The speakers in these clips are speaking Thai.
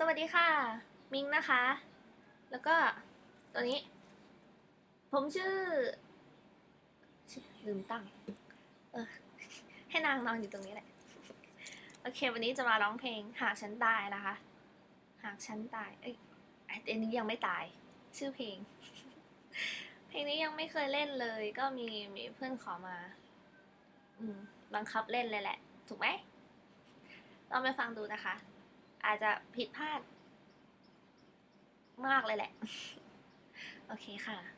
สวัสดีค่ะ มิงนะคะ แล้วก็ตัวนี้ ผมชื่อลืมตั้ง เออ ให้นางนอนอยู่ตรงนี้แหละ โอเค วันนี้จะมาร้องเพลงหากฉันตายนะคะ หากฉันตาย เอ้ยอันนี้ยังไม่ตาย ชื่อเพลง เพลงนี้ยังไม่เคยเล่นเลย ก็มีมีเพื่อนขอมา อืม บังคับเล่นเลยแหละ ถูกไหมลองไปฟังดูนะคะ อาจจะผิดพลาดมากเลยแหละ โอเคค่ะ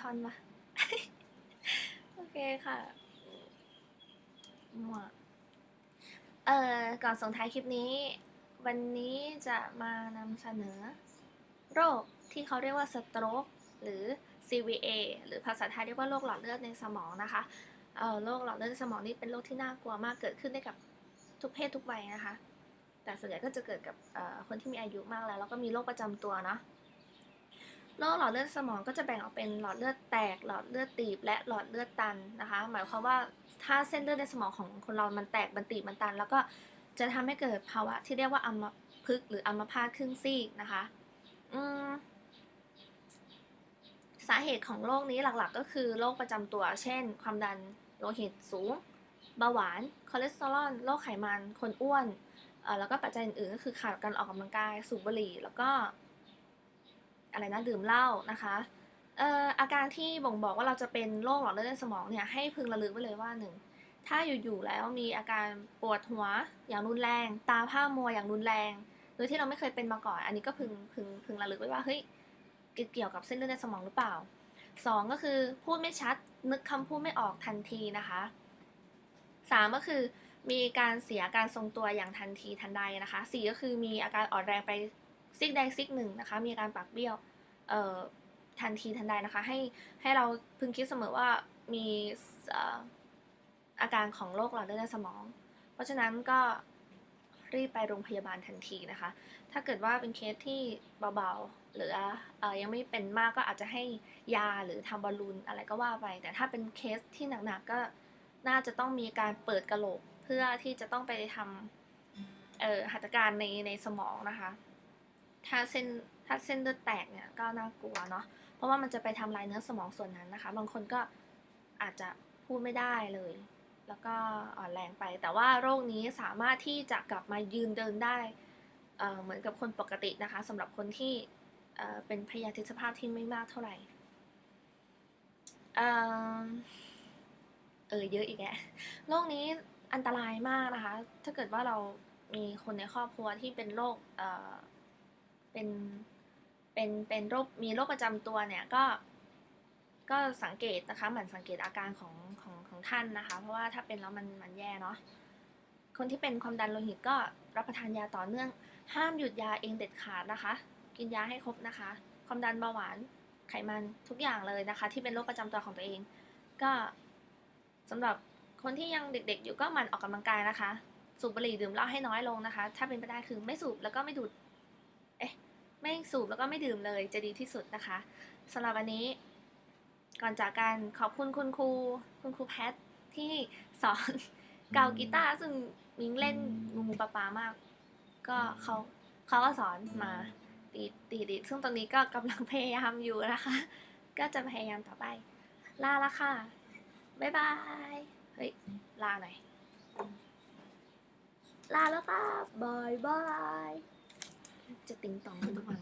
ทอนปะโอเคค่ะมัวเอ่อ ก่อนส่งท้ายคลิปนี้ วันนี้จะมานำเสนอ โรคที่เขาเรียกว่าสโตรกหรือ CVA หรือภาษาไทยเรียกว่าโรคหลอดเลือดในสมองนะคะ เอ่อ โรคหลอดเลือดในสมองนี่เป็นโรคที่น่ากลัวมากเกิดขึ้นได้กับทุกเพศทุกวัยนะคะ แต่ส่วนใหญ่ก็จะเกิดกับเอ่อคนที่มีอายุมากแล้ว แล้วก็มีโรคประจำตัวเนาะ โรคหลอดเลือดสมองก็จะแบ่งออกเป็นหลอดเลือดแตก หลอดเลือดตีบ และหลอดเลือดตันนะคะ หมายความว่าถ้าเส้นเลือดในสมองของคนเรามันแตกมันตีบมันตัน แล้วก็จะทำให้เกิดภาวะที่เรียกว่าอัมพฤกษ์หรืออัมพาตครึ่งซีกนะคะอืมสาเหตุของโรคนี้หลักๆ ก็คือโรคประจำตัว เช่น ความดันโลหิตสูง เบาหวาน คอเลสเตอรอล โรคไขมัน คนอ้วนอ่อแล้วก็ปัจจัยอื่นๆ ก็คือขาดการออกกำลังกาย สูบบุหรี่ แล้วก็ อะไรนะดื่มเหล้านะคะอาการที่บ่งบอกว่าเราจะเป็นโรคหลอดเลือดในสมองเนี่ยให้พึงระลึกไว้เลยว่าหนึ่งถ้าอยู่ๆแล้วมีอาการปวดหัวอย่างรุนแรง ตาผ้ามัวอย่างรุนแรง โดยที่เราไม่เคยเป็นมาก่อน อันนี้ก็พึงพึงพึงระลึกไว้ว่าเฮ้ยเกี่ยวกับเส้นเลือดในสมองหรือเปล่าสองก็คือพูดไม่ชัดนึกคำพูดไม่ออกทันทีนะคะสามก็คือมีการเสียการทรงตัวอย่างทันทีทันใดนะคะสี่ก็คือมีอาการอ่อนแรงไป ซิกใดงซิกหนึ่งนะคะ มีการปากเบี้ยวเอ่อทันทีทันใดนะคะ ให้ให้เราพึงคิดเสมอว่ามีอาการของโรคหลอดเลือดในสมอง เพราะฉะนั้นก็รีบไปโรงพยาบาลทันทีนะคะ ถ้าเกิดว่าเป็นเคสที่เบาๆ หรืออยังไม่เป็นมากก็อาจจะให้ยาหรือทำบอลลูนอะไรก็ว่าไป แต่ถ้าเป็นเคสที่หนักๆก็น่าจะต้องมีการเปิดกระโหลก เพื่อที่จะต้องไปทำเอ่อหัตถการในในสมองนะคะ ถ้าเส้นถ้าเส้นเลือดแตกเนี่ยก็น่ากลัวเนาะ เพราะว่ามันจะไปทำลายเนื้อสมองส่วนนั้นนะคะ บางคนก็อาจจะพูดไม่ได้เลย แล้วก็อ่อนแรงไป แต่ว่าโรคนี้สามารถที่จะกลับมายืนเดินได้เเหมือนกับคนปกตินะคะสำหรับคนที่เเป็นพยาธิสภาพที่ไม่มากเท่าไหร่เออเออเยอะอีกแหละโรคนี้อันตรายมากนะคะ ถ้าเกิดว่าเรามีคนในครอบครัวที่เป็นโรค เป็นเป็นเป็นโรคมีโรคประจำตัวเนี่ยก็ ก็สังเกตนะคะหมั่นสังเกตอาการของของของท่านนะคะ เพราะว่าถ้าเป็นแล้วมันมันแย่เนาะคนที่เป็นความดันโลหิตก็รับประทานยาต่อเนื่อง ห้ามหยุดยาเองเด็ดขาดนะคะ กินยาให้ครบนะคะ ความดันเบาหวานไขมันทุกอย่างเลยนะคะ ที่เป็นโรคประจำตัวของตัวเอง ก็สำหรับคนที่ยังเด็กๆ อยู่ก็มันออกกำลังกายนะคะ สูบบุหรี่ดื่มเหล้าให้น้อยลงนะคะ ถ้าเป็นไปได้คือไม่สูบแล้วก็ไม่ดูด ไม่สูบแล้วก็ไม่ดื่มเลยจะดีที่สุดนะคะสำหรับวันนี้ ก่อนจากกันขอบคุณคุณครูคุณครูแพทที่สอนเกากีตาร์ซึ่งมิงเล่นงูปลาปลามาก ก็เขาเขาก็สอนมาตีตีดีซึ่งตอนนี้ก็กำลังพยายามอยู่นะคะ ก็จะพยายามต่อไป ลาละค่ะ บ๊ายบาย เฮ้ย ลาหน่อย ลาแล้วค่ะบายบาย จะติงตองทุกวัน